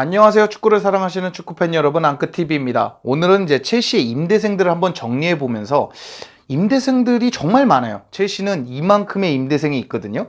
안녕하세요. 축구를 사랑하시는 축구팬 여러분, 앙크TV입니다. 오늘은 이제 첼시의 임대생들을 한번 정리해 보면서 임대생들이 정말 많아요. 첼시는 이만큼의 임대생이 있거든요.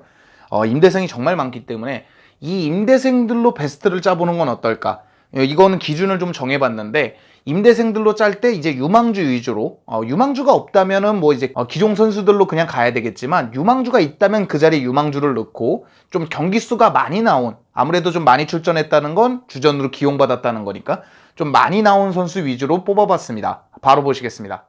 어, 임대생이 정말 많기 때문에 이 임대생들로 베스트를 짜보는 건 어떨까? 어, 이거는 기준을 좀 정해봤는데 임대생들로 짤 때 이제 유망주 위주로 어, 유망주가 없다면은 뭐 이제 어, 기존 선수들로 그냥 가야 되겠지만 유망주가 있다면 그 자리에 유망주를 넣고 좀 경기 수가 많이 나온 아무래도 좀 많이 출전했다는 건 주전으로 기용받았다는 거니까 좀 많이 나온 선수 위주로 뽑아봤습니다. 바로 보시겠습니다.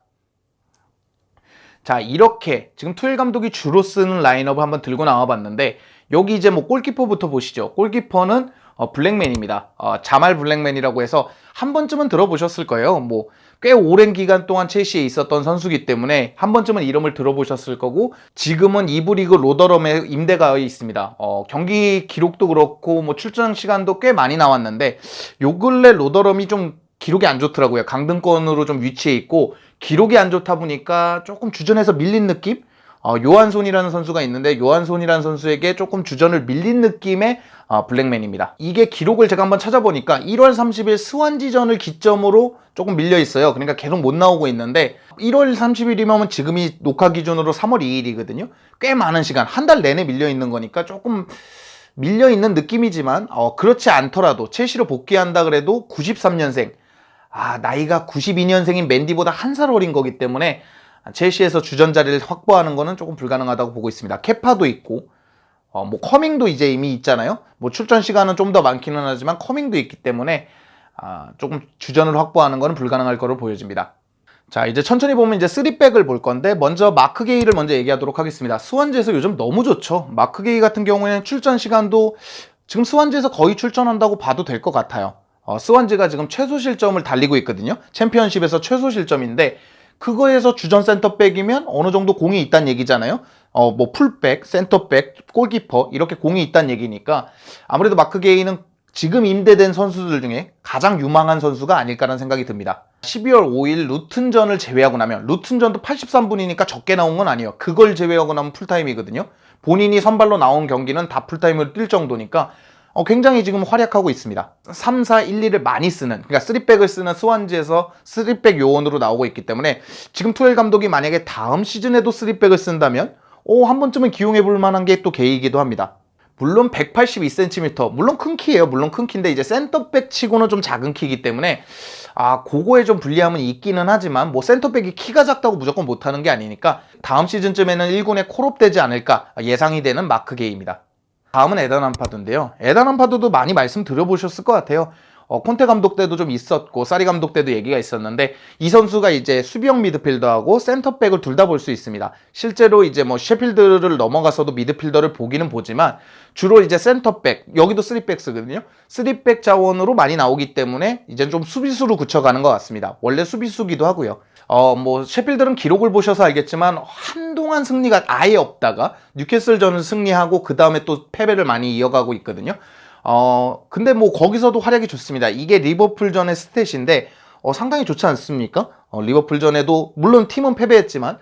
자 이렇게 지금 투엘 감독이 주로 쓰는 라인업을 한번 들고 나와봤는데 여기 이제 뭐 골키퍼부터 보시죠. 골키퍼는 어, 블랙맨입니다. 어, 자말 블랙맨이라고 해서 한 번쯤은 들어보셨을 거예요. 뭐 꽤 오랜 기간 동안 첼시에 있었던 선수기 때문에 한 번쯤은 이름을 들어보셨을 거고 지금은 이부 리그 로더럼에 임대가 있습니다. 어, 경기 기록도 그렇고 뭐 출전 시간도 꽤 많이 나왔는데 요 근래 로더럼이 좀 기록이 안 좋더라고요. 강등권으로 좀 위치해 있고 기록이 안 좋다 보니까 조금 주전에서 밀린 느낌? 어, 요한손이라는 선수가 있는데 요한손이라는 선수에게 조금 주전을 밀린 느낌의 어, 블랙맨입니다. 이게 기록을 제가 한번 찾아보니까 1월 30일 스완지전을 기점으로 조금 밀려 있어요. 그러니까 계속 못 나오고 있는데 1월 30일이면 지금이 녹화 기준으로 3월 2일이거든요. 꽤 많은 시간, 한 달 내내 밀려 있는 거니까 조금 밀려 있는 느낌이지만 어, 그렇지 않더라도 첼시로 복귀한다 그래도 93년생 아 나이가 92년생인 맨디보다 한 살 어린 거기 때문에 첼시에서 주전 자리를 확보하는 거는 조금 불가능하다고 보고 있습니다. 케파도 있고 어, 뭐 커밍도 이제 이미 있잖아요. 뭐 출전 시간은 좀 더 많기는 하지만 커밍도 있기 때문에 아, 조금 주전을 확보하는 거는 불가능할 거로 보여집니다. 자 이제 천천히 보면 이제 3백을 볼 건데 먼저 마크 게이를 먼저 얘기하도록 하겠습니다. 수원지에서 요즘 너무 좋죠. 마크 게이 같은 경우에는 출전 시간도 지금 수원지에서 거의 출전한다고 봐도 될 것 같아요. 어, 스완지가 지금 최소 실점을 달리고 있거든요. 챔피언십에서 최소 실점인데 그거에서 주전 센터백이면 어느 정도 공이 있다는 얘기잖아요. 어, 뭐 풀백, 센터백, 골키퍼 이렇게 공이 있다는 얘기니까 아무래도 마크 게이는 지금 임대된 선수들 중에 가장 유망한 선수가 아닐까라는 생각이 듭니다. 12월 5일 루튼전을 제외하고 나면 루튼전도 83분이니까 적게 나온 건 아니에요. 그걸 제외하고 나면 풀타임이거든요. 본인이 선발로 나온 경기는 다 풀타임으로 뛸 정도니까 어, 굉장히 지금 활약하고 있습니다. 3, 4, 1, 2를 많이 쓰는, 그러니까 3백을 쓰는 스완지에서 3백 요원으로 나오고 있기 때문에 지금 투엘 감독이 만약에 다음 시즌에도 3백을 쓴다면 오, 한 번쯤은 기용해 볼 만한 게 또 개이기도 합니다. 물론 182cm, 물론 큰 키예요. 물론 큰 키인데 이제 센터백 치고는 좀 작은 키이기 때문에 아, 그거에 좀 불리함은 있기는 하지만 뭐 센터백이 키가 작다고 무조건 못하는 게 아니니까 다음 시즌쯤에는 1군에 콜업되지 않을까 예상이 되는 마크 게이입니다. 다음은 에단 암파두인데요. 에단 암파두도 많이 말씀 드려보셨을 것 같아요. 어, 콘테 감독 때도 좀 있었고 사리 감독 때도 얘기가 있었는데 이 선수가 이제 수비형 미드필더하고 센터백을 둘 다 볼 수 있습니다. 실제로 이제 뭐 셰필드를 넘어가서도 미드필더를 보기는 보지만 주로 이제 센터백 여기도 3백 쓰거든요. 3백 자원으로 많이 나오기 때문에 이제 좀 수비수로 굳혀가는 것 같습니다. 원래 수비수기도 하고요. 어, 뭐, 셰필드는 기록을 보셔서 알겠지만, 한동안 승리가 아예 없다가, 뉴캐슬전을 승리하고, 그 다음에 또 패배를 많이 이어가고 있거든요. 어, 근데 뭐, 거기서도 활약이 좋습니다. 이게 리버풀전의 스탯인데, 어, 상당히 좋지 않습니까? 어, 리버풀전에도, 물론 팀은 패배했지만,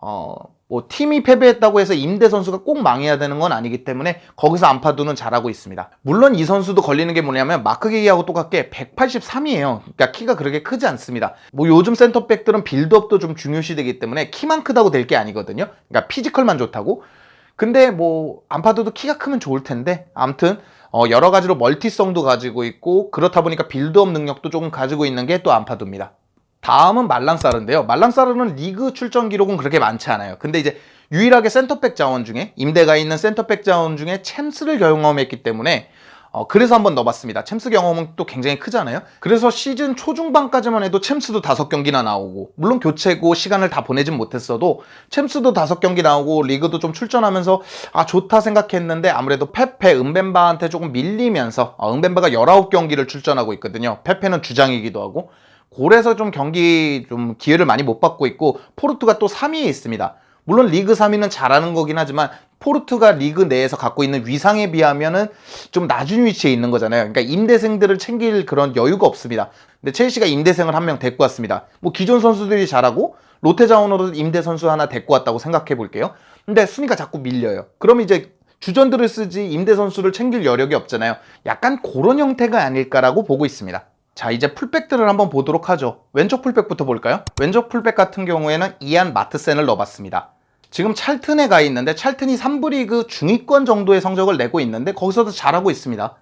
어, 뭐, 팀이 패배했다고 해서 임대 선수가 꼭 망해야 되는 건 아니기 때문에 거기서 안파두는 잘하고 있습니다. 물론 이 선수도 걸리는 게 뭐냐면 마크 게이하고 똑같게 183이에요. 그러니까 키가 그렇게 크지 않습니다. 뭐 요즘 센터백들은 빌드업도 좀 중요시되기 때문에 키만 크다고 될 게 아니거든요. 그러니까 피지컬만 좋다고. 근데 뭐 안파두도 키가 크면 좋을 텐데 아무튼 어, 여러 가지로 멀티성도 가지고 있고 그렇다 보니까 빌드업 능력도 조금 가지고 있는 게 또 안파두입니다. 다음은 말랑사르인데요. 말랑사르는 리그 출전 기록은 그렇게 많지 않아요. 근데 이제 유일하게 센터백 자원 중에 임대가 있는 센터백 자원 중에 챔스를 경험했기 때문에 어, 그래서 한번 넣어봤습니다. 챔스 경험은 또 굉장히 크잖아요. 그래서 시즌 초중반까지만 해도 챔스도 다섯 경기나 나오고 물론 교체고 시간을 다 보내진 못했어도 챔스도 다섯 경기 나오고 리그도 좀 출전하면서 아 좋다 생각했는데 아무래도 페페 은벤바한테 조금 밀리면서 어, 은벤바가 19경기를 출전하고 있거든요. 페페는 주장이기도 하고 골에서 좀 경기 좀 기회를 많이 못 받고 있고 포르투가 또 3위에 있습니다. 물론 리그 3위는 잘하는 거긴 하지만 포르투가 리그 내에서 갖고 있는 위상에 비하면은 좀 낮은 위치에 있는 거잖아요. 그러니까 임대생들을 챙길 그런 여유가 없습니다. 근데 첼시가 임대생을 한 명 데리고 왔습니다. 뭐 기존 선수들이 잘하고 롯데 자원으로 임대 선수 하나 데리고 왔다고 생각해 볼게요. 근데 순위가 자꾸 밀려요. 그럼 이제 주전들을 쓰지 임대 선수를 챙길 여력이 없잖아요. 약간 그런 형태가 아닐까라고 보고 있습니다. 자, 이제 풀백들을 한번 보도록 하죠. 왼쪽 풀백부터 볼까요? 왼쪽 풀백 같은 경우에는 이안 마트센을 넣어봤습니다. 지금 찰튼에 가 있는데 찰튼이 3부 리그 중위권 정도의 성적을 내고 있는데 거기서도 잘하고 있습니다.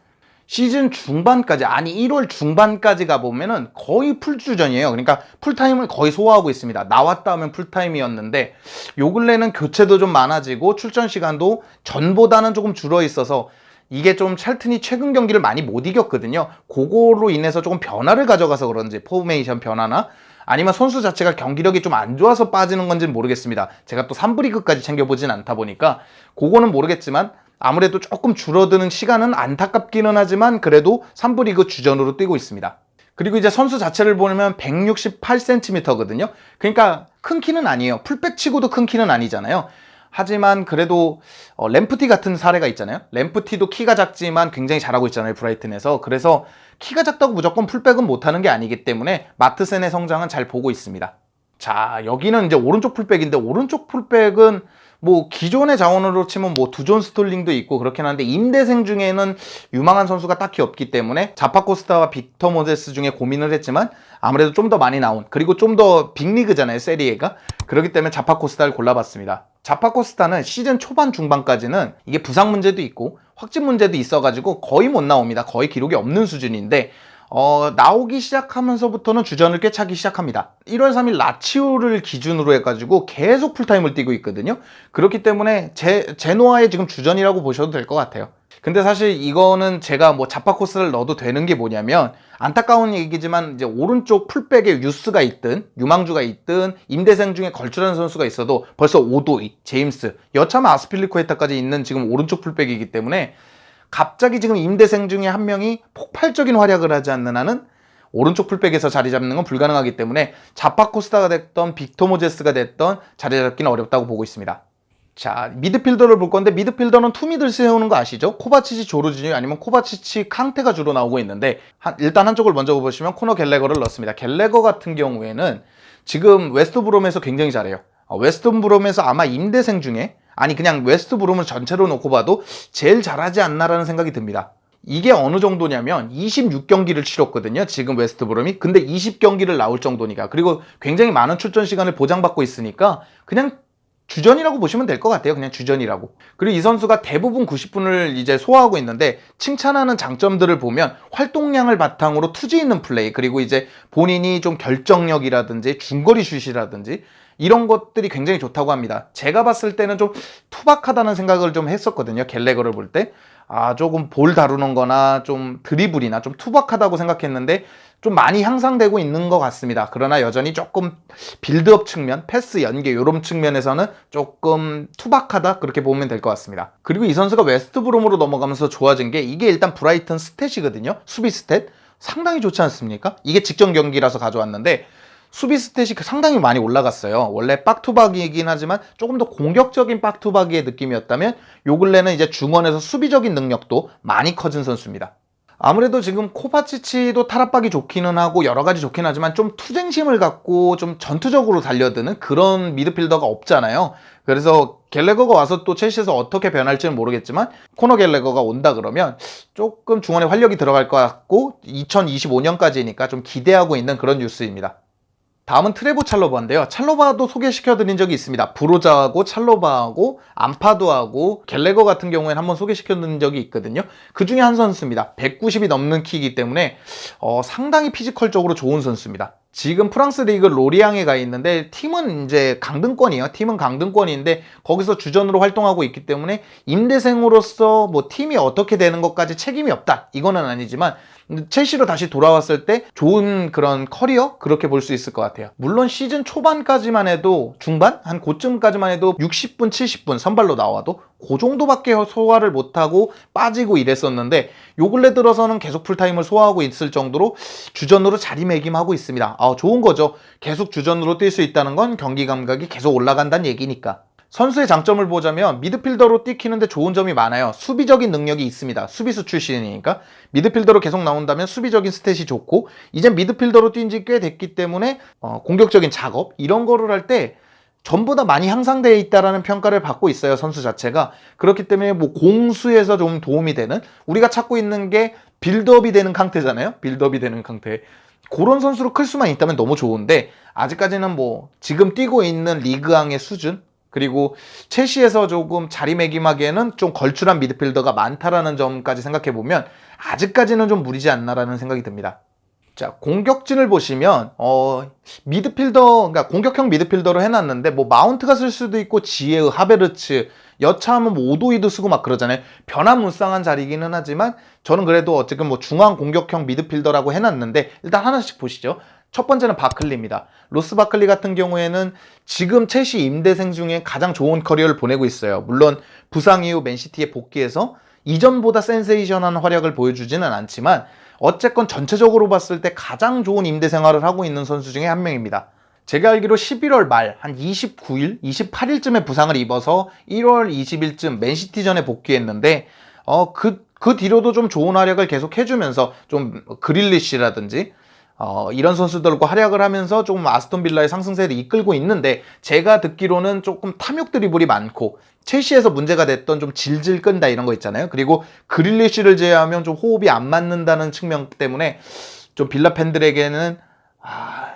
시즌 중반까지 아니 1월 중반까지 가보면은 거의 풀주전이에요. 그러니까 풀타임을 거의 소화하고 있습니다. 나왔다 하면 풀타임이었는데 요 근래는 교체도 좀 많아지고 출전 시간도 전보다는 조금 줄어 있어서 이게 좀 찰튼이 최근 경기를 많이 못 이겼거든요. 그거로 인해서 조금 변화를 가져가서 그런지 포메이션 변화나 아니면 선수 자체가 경기력이 좀 안 좋아서 빠지는 건지는 모르겠습니다. 제가 또 3부 리그까지 챙겨보진 않다 보니까 그거는 모르겠지만 아무래도 조금 줄어드는 시간은 안타깝기는 하지만 그래도 3부 리그 주전으로 뛰고 있습니다. 그리고 이제 선수 자체를 보면 168cm거든요. 그러니까 큰 키는 아니에요. 풀백 치고도 큰 키는 아니잖아요. 하지만 그래도 어, 램프티 같은 사례가 있잖아요. 램프티도 키가 작지만 굉장히 잘하고 있잖아요. 브라이튼에서. 그래서 키가 작다고 무조건 풀백은 못하는 게 아니기 때문에 마트센의 성장은 잘 보고 있습니다. 자, 여기는 이제 오른쪽 풀백인데 오른쪽 풀백은 뭐 기존의 자원으로 치면 뭐 두존 스톨링도 있고 그렇긴 한데 임대생 중에는 유망한 선수가 딱히 없기 때문에 자파코스타와 빅터 모데스 중에 고민을 했지만 아무래도 좀 더 많이 나온 그리고 좀 더 빅리그잖아요 세리에가 그렇기 때문에 자파코스타를 골라봤습니다. 자파코스타는 시즌 초반 중반까지는 이게 부상 문제도 있고 확진 문제도 있어가지고 거의 못 나옵니다. 거의 기록이 없는 수준인데 어, 나오기 시작하면서부터는 주전을 꿰차기 시작합니다. 1월 3일 라치오를 기준으로 해가지고 계속 풀타임을 뛰고 있거든요. 그렇기 때문에 제, 제노아의 지금 주전이라고 보셔도 될 것 같아요. 근데 사실 이거는 제가 뭐 자파 코스를 넣어도 되는 게 뭐냐면 안타까운 얘기지만 이제 오른쪽 풀백에 유스가 있든 유망주가 있든 임대생 중에 걸출하는 선수가 있어도 벌써 오도이, 제임스, 여차하면 아스필리코에타까지 있는 지금 오른쪽 풀백이기 때문에 갑자기 지금 임대생 중에 한 명이 폭발적인 활약을 하지 않는 한은 오른쪽 풀백에서 자리 잡는 건 불가능하기 때문에 자파 코스타가 됐던 빅토 모제스가 됐던 자리 잡기는 어렵다고 보고 있습니다. 자, 미드필더를 볼 건데 미드필더는 투미들 세우는 거 아시죠? 코바치치 조르지뉴 아니면 코바치치 캉테가 주로 나오고 있는데 한- 일단 한쪽을 먼저 보시면 코너 갤레거를 넣습니다. 갤레거 같은 경우에는 지금 웨스트 브롬에서 굉장히 잘해요. 어, 웨스트 브롬에서 아마 임대생 중에 아니 그냥 웨스트 브롬을 전체로 놓고 봐도 제일 잘하지 않나라는 생각이 듭니다. 이게 어느 정도냐면 26경기를 치렀거든요. 지금 웨스트 브롬이. 근데 20경기를 나올 정도니까. 그리고 굉장히 많은 출전 시간을 보장받고 있으니까 그냥 주전이라고 보시면 될 것 같아요. 그냥 주전이라고. 그리고 이 선수가 대부분 90분을 이제 소화하고 있는데 칭찬하는 장점들을 보면 활동량을 바탕으로 투지 있는 플레이 그리고 이제 본인이 좀 결정력이라든지 중거리 슛이라든지 이런 것들이 굉장히 좋다고 합니다. 제가 봤을 때는 좀 투박하다는 생각을 좀 했었거든요. 갤레거를 볼 때. 아, 조금 볼 다루는 거나 좀 드리블이나 좀 투박하다고 생각했는데 좀 많이 향상되고 있는 것 같습니다. 그러나 여전히 조금 빌드업 측면, 패스 연계 이런 측면에서는 조금 투박하다 그렇게 보면 될 것 같습니다. 그리고 이 선수가 웨스트브롬으로 넘어가면서 좋아진 게 이게 일단 브라이튼 스탯이거든요. 수비 스탯 상당히 좋지 않습니까? 이게 직전 경기라서 가져왔는데 수비 스탯이 상당히 많이 올라갔어요. 원래 빡투박이긴 하지만 조금 더 공격적인 빡투박이의 느낌이었다면 요 근래는 이제 중원에서 수비적인 능력도 많이 커진 선수입니다. 아무래도 지금 코바치치도 타락박이 좋기는 하고 여러 가지 좋긴 하지만 좀 투쟁심을 갖고 좀 전투적으로 달려드는 그런 미드필더가 없잖아요. 그래서 갤레거가 와서 또 첼시에서 어떻게 변할지는 모르겠지만 코너 갤레거가 온다 그러면 조금 중원에 활력이 들어갈 것 같고 2025년까지니까 좀 기대하고 있는 그런 뉴스입니다. 다음은 트레보 찰로바인데요. 찰로바도 소개시켜드린 적이 있습니다. 브로자하고 찰로바하고 암파도하고 갤레거 같은 경우에는 한번 소개시켜드린 적이 있거든요. 그 중에 한 선수입니다. 190이 넘는 키이기 때문에 어, 상당히 피지컬적으로 좋은 선수입니다. 지금 프랑스 리그 로리앙에 가 있는데 팀은 이제 강등권이에요. 팀은 강등권인데 거기서 주전으로 활동하고 있기 때문에 임대생으로서 뭐 팀이 어떻게 되는 것까지 책임이 없다. 이거는 아니지만 첼시로 다시 돌아왔을 때 좋은 그런 커리어 그렇게 볼 수 있을 것 같아요. 물론 시즌 초반까지만 해도 중반 한 고쯤까지만 해도 60분 70분 선발로 나와도 그 정도밖에 소화를 못하고 빠지고 이랬었는데 요 근래 들어서는 계속 풀타임을 소화하고 있을 정도로 주전으로 자리매김하고 있습니다. 아, 좋은 거죠. 계속 주전으로 뛸 수 있다는 건 경기 감각이 계속 올라간다는 얘기니까. 선수의 장점을 보자면 미드필더로 뛰키는데 좋은 점이 많아요. 수비적인 능력이 있습니다. 수비수 출신이니까 미드필더로 계속 나온다면 수비적인 스탯이 좋고 이제 미드필더로 뛴 지 꽤 됐기 때문에 어, 공격적인 작업 이런 거를 할 때 전부 다 많이 향상되어 있다라는 평가를 받고 있어요 선수 자체가 그렇기 때문에 뭐 공수에서 좀 도움이 되는 우리가 찾고 있는 게 빌드업이 되는 강태잖아요 빌드업이 되는 강태 그런 선수로 클 수만 있다면 너무 좋은데 아직까지는 뭐 지금 뛰고 있는 리그왕의 수준 그리고 첼시에서 조금 자리매김하기에는 좀 걸출한 미드필더가 많다라는 점까지 생각해 보면 아직까지는 좀 무리지 않나라는 생각이 듭니다. 자, 공격진을 보시면, 어, 미드필더, 그러니까 공격형 미드필더로 해 놨는데, 뭐, 마운트가 쓸 수도 있고, 지에의 하베르츠, 여차하면 뭐, 오도이도 쓰고 막 그러잖아요. 변화무쌍한 자리이기는 하지만, 저는 그래도 어쨌든 뭐, 중앙 공격형 미드필더라고 해놨는데, 일단 하나씩 보시죠. 첫 번째는 바클리입니다. 로스 바클리 같은 경우에는 지금 첼시 임대생 중에 가장 좋은 커리어를 보내고 있어요. 물론, 부상 이후 맨시티에 복귀해서, 이전보다 센세이션한 활약을 보여주지는 않지만, 어쨌건 전체적으로 봤을 때 가장 좋은 임대 생활을 하고 있는 선수 중에 한 명입니다. 제가 알기로 11월 말 한 29일, 28일쯤에 부상을 입어서 1월 20일쯤 맨시티전에 복귀했는데 어 그 그 뒤로도 좀 좋은 활약을 계속 해주면서 좀 그릴리시라든지 어, 이런 선수들과 활약을 하면서 조금 아스톤 빌라의 상승세를 이끌고 있는데 제가 듣기로는 조금 탐욕 드리블이 많고 첼시에서 문제가 됐던 좀 질질 끈다 이런 거 있잖아요. 그리고 그릴리시를 제외하면 좀 호흡이 안 맞는다는 측면 때문에 좀 빌라 팬들에게는 아,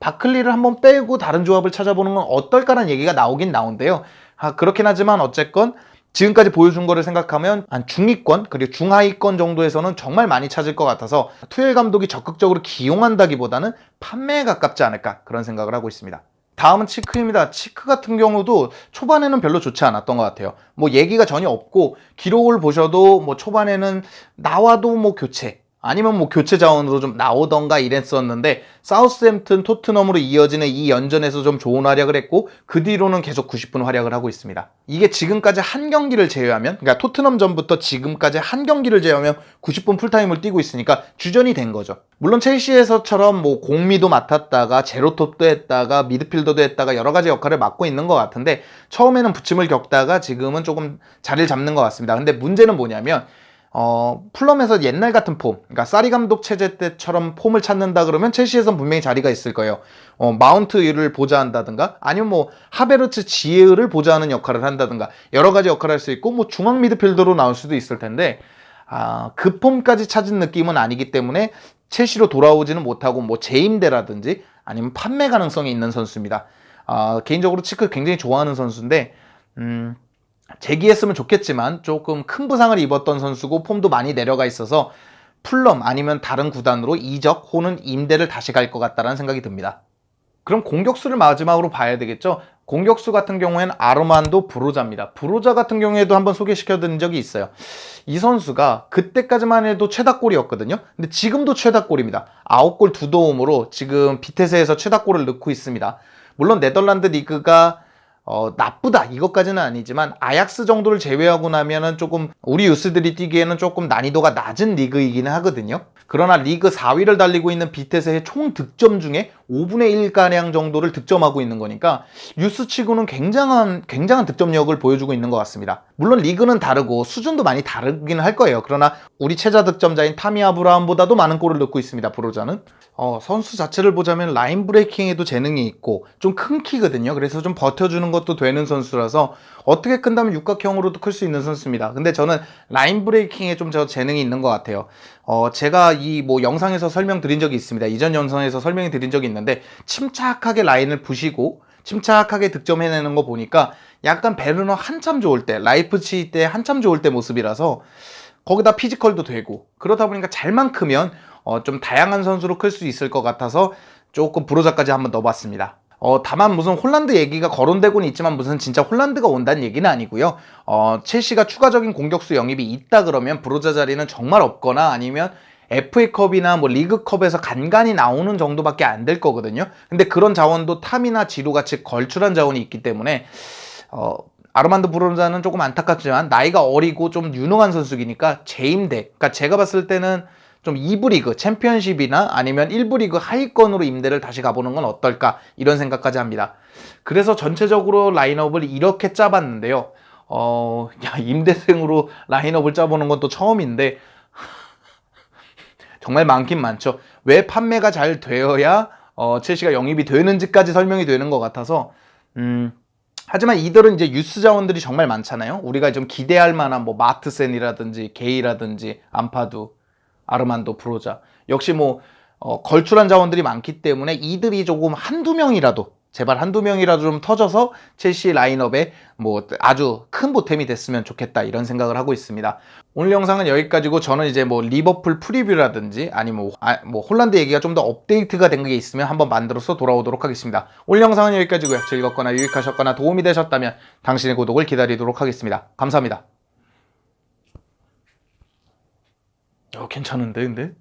바클리를 한번 빼고 다른 조합을 찾아보는 건 어떨까라는 얘기가 나오긴 나온대요. 아, 그렇긴 하지만 어쨌건 지금까지 보여준 거를 생각하면 한 중위권 그리고 중하위권 정도에서는 정말 많이 찾을 것 같아서 투엘 감독이 적극적으로 기용한다기보다는 판매에 가깝지 않을까 그런 생각을 하고 있습니다. 다음은 치크입니다. 치크 같은 경우도 초반에는 별로 좋지 않았던 것 같아요. 뭐 얘기가 전혀 없고 기록을 보셔도 뭐 초반에는 나와도 뭐 교체 아니면 뭐 교체 자원으로 좀 나오던가 이랬었는데 사우스햄튼 토트넘으로 이어지는 이 연전에서 좀 좋은 활약을 했고 그 뒤로는 계속 90분 활약을 하고 있습니다. 이게 지금까지 한 경기를 제외하면 그러니까 토트넘 전부터 지금까지 한 경기를 제외하면 90분 풀타임을 뛰고 있으니까 주전이 된 거죠. 물론 첼시에서처럼 뭐 공미도 맡았다가 제로톱도 했다가 미드필더도 했다가 여러 가지 역할을 맡고 있는 것 같은데 처음에는 부침을 겪다가 지금은 조금 자리를 잡는 것 같습니다. 근데 문제는 뭐냐면 어, 플럼에서 옛날 같은 폼, 그러니까 사리 감독 체제 때처럼 폼을 찾는다 그러면 첼시에선 분명히 자리가 있을 거예요. 어, 마운트를 보좌한다든가, 아니면 뭐 하베르츠 지에를 보좌하는 역할을 한다든가, 여러 가지 역할을 할 수 있고, 뭐 중앙 미드필더로 나올 수도 있을 텐데, 아, 그 폼까지 찾은 느낌은 아니기 때문에 첼시로 돌아오지는 못하고, 뭐 재임대라든지, 아니면 판매 가능성이 있는 선수입니다. 아, 개인적으로 치크 굉장히 좋아하는 선수인데, 음, 재기했으면 좋겠지만 조금 큰 부상을 입었던 선수고 폼도 많이 내려가 있어서 풀럼 아니면 다른 구단으로 이적 혹은 임대를 다시 갈 것 같다는 생각이 듭니다. 그럼 공격수를 마지막으로 봐야 되겠죠. 공격수 같은 경우에는 아르만도 브로자입니다. 브로자 같은 경우에도 한번 소개시켜 드린 적이 있어요. 이 선수가 그때까지만 해도 최다골이었거든요. 근데 지금도 최다골입니다. 9골 2도움으로 지금 비테스에서 최다골을 넣고 있습니다. 물론 네덜란드 리그가 어, 나쁘다 이것까지는 아니지만 아약스 정도를 제외하고 나면은 조금 우리 유스들이 뛰기에는 조금 난이도가 낮은 리그이기는 하거든요. 그러나 리그 4위를 달리고 있는 비테스의 총 득점 중에 5분의 1가량 정도를 득점하고 있는 거니까 유스치고는 굉장한 굉장한 득점력을 보여주고 있는 것 같습니다. 물론 리그는 다르고 수준도 많이 다르긴 할 거예요. 그러나 우리 최자 득점자인 타미 아브라함보다도 많은 골을 넣고 있습니다. 브로자는 어, 선수 자체를 보자면 라인 브레이킹에도 재능이 있고 좀 큰 키거든요. 그래서 좀 버텨주는 것도 되는 선수라서 어떻게 큰다면 육각형으로도 클 수 있는 선수입니다. 근데 저는 라인 브레이킹에 좀 저 재능이 있는 것 같아요. 어, 제가 이 뭐 영상에서 설명드린 적이 있습니다. 이전 영상에서 설명해 드린 적이 있는데 침착하게 라인을 부시고 침착하게 득점해내는 거 보니까 약간 베르너 한참 좋을 때, 라이프치 때 한참 좋을 때 모습이라서 거기다 피지컬도 되고 그러다 보니까 잘만 크면 어, 좀 다양한 선수로 클 수 있을 것 같아서 조금 브로자까지 한번 넣어봤습니다. 어, 다만 무슨 홀란드 얘기가 거론되고는 있지만 무슨 진짜 홀란드가 온다는 얘기는 아니고요. 어, 첼시가 추가적인 공격수 영입이 있다 그러면 브로자 자리는 정말 없거나 아니면 FA컵이나 뭐 리그컵에서 간간히 나오는 정도밖에 안 될 거거든요. 근데 그런 자원도 탐이나 지루 같이 걸출한 자원이 있기 때문에 어, 아르만드 브로자는 조금 안타깝지만 나이가 어리고 좀 유능한 선수이니까 재임대. 그러니까 제가 봤을 때는 좀 2부 리그 챔피언십이나 아니면 1부 리그 하위권으로 임대를 다시 가보는 건 어떨까 이런 생각까지 합니다. 그래서 전체적으로 라인업을 이렇게 짜봤는데요. 어, 야, 임대생으로 라인업을 짜보는 건 또 처음인데 정말 많긴 많죠. 왜 판매가 잘 되어야 어, 첼시가 영입이 되는지까지 설명이 되는 것 같아서 음, 하지만 이들은 이제 유스 자원들이 정말 많잖아요. 우리가 좀 기대할 만한 뭐 마트센이라든지 게이라든지 안파두, 아르만도 브로자 역시 뭐 어, 걸출한 자원들이 많기 때문에 이들이 조금 한두 명이라도 제발 한두 명이라도 좀 터져서 첼시 라인업에 뭐 아주 큰 보탬이 됐으면 좋겠다 이런 생각을 하고 있습니다. 오늘 영상은 여기까지고 저는 이제 뭐 리버풀 프리뷰라든지 아니면 뭐, 아, 뭐 홀란드 얘기가 좀 더 업데이트가 된 게 있으면 한번 만들어서 돌아오도록 하겠습니다. 오늘 영상은 여기까지고요. 즐겁거나 유익하셨거나 도움이 되셨다면 당신의 구독을 기다리도록 하겠습니다. 감사합니다. 어, 괜찮은데 근데?